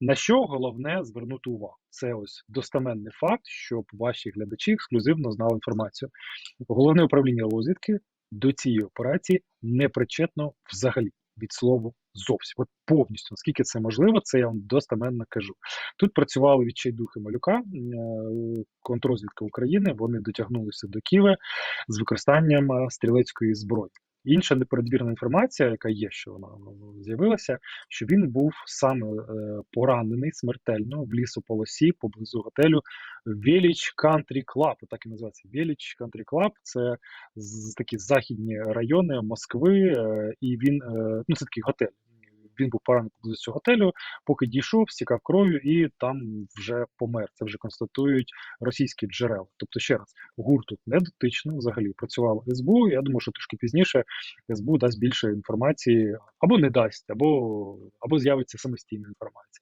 На що головне звернути увагу? Це ось достеменний факт, щоб ваші глядачі ексклюзивно знали інформацію. Головне управління розвідки до цієї операції не причетно взагалі від слова зовсім. От повністю, наскільки це можливо, це я вам достеменно кажу. Тут працювали відчайдухи малюка, е, контррозвідка України. Вони дотягнулися до Києва з використанням е, стрілецької зброї. Інша непередбірна інформація, яка є, що вона ну, з'явилася, що він був саме е, поранений смертельно в лісополосі поблизу готелю Village Country Club. Так і називається Village Country Club. Це такі західні райони Москви, е, і він е, ну це такий готель. Він був поранений поблизу готелю, поки дійшов, стікав кров'ю і там вже помер. Це вже констатують російські джерела. Тобто, ще раз, гурт тут не дотично взагалі працювала СБУ. Я думаю, що трошки пізніше СБУ дасть більше інформації або не дасть, або, або з'явиться самостійна інформація.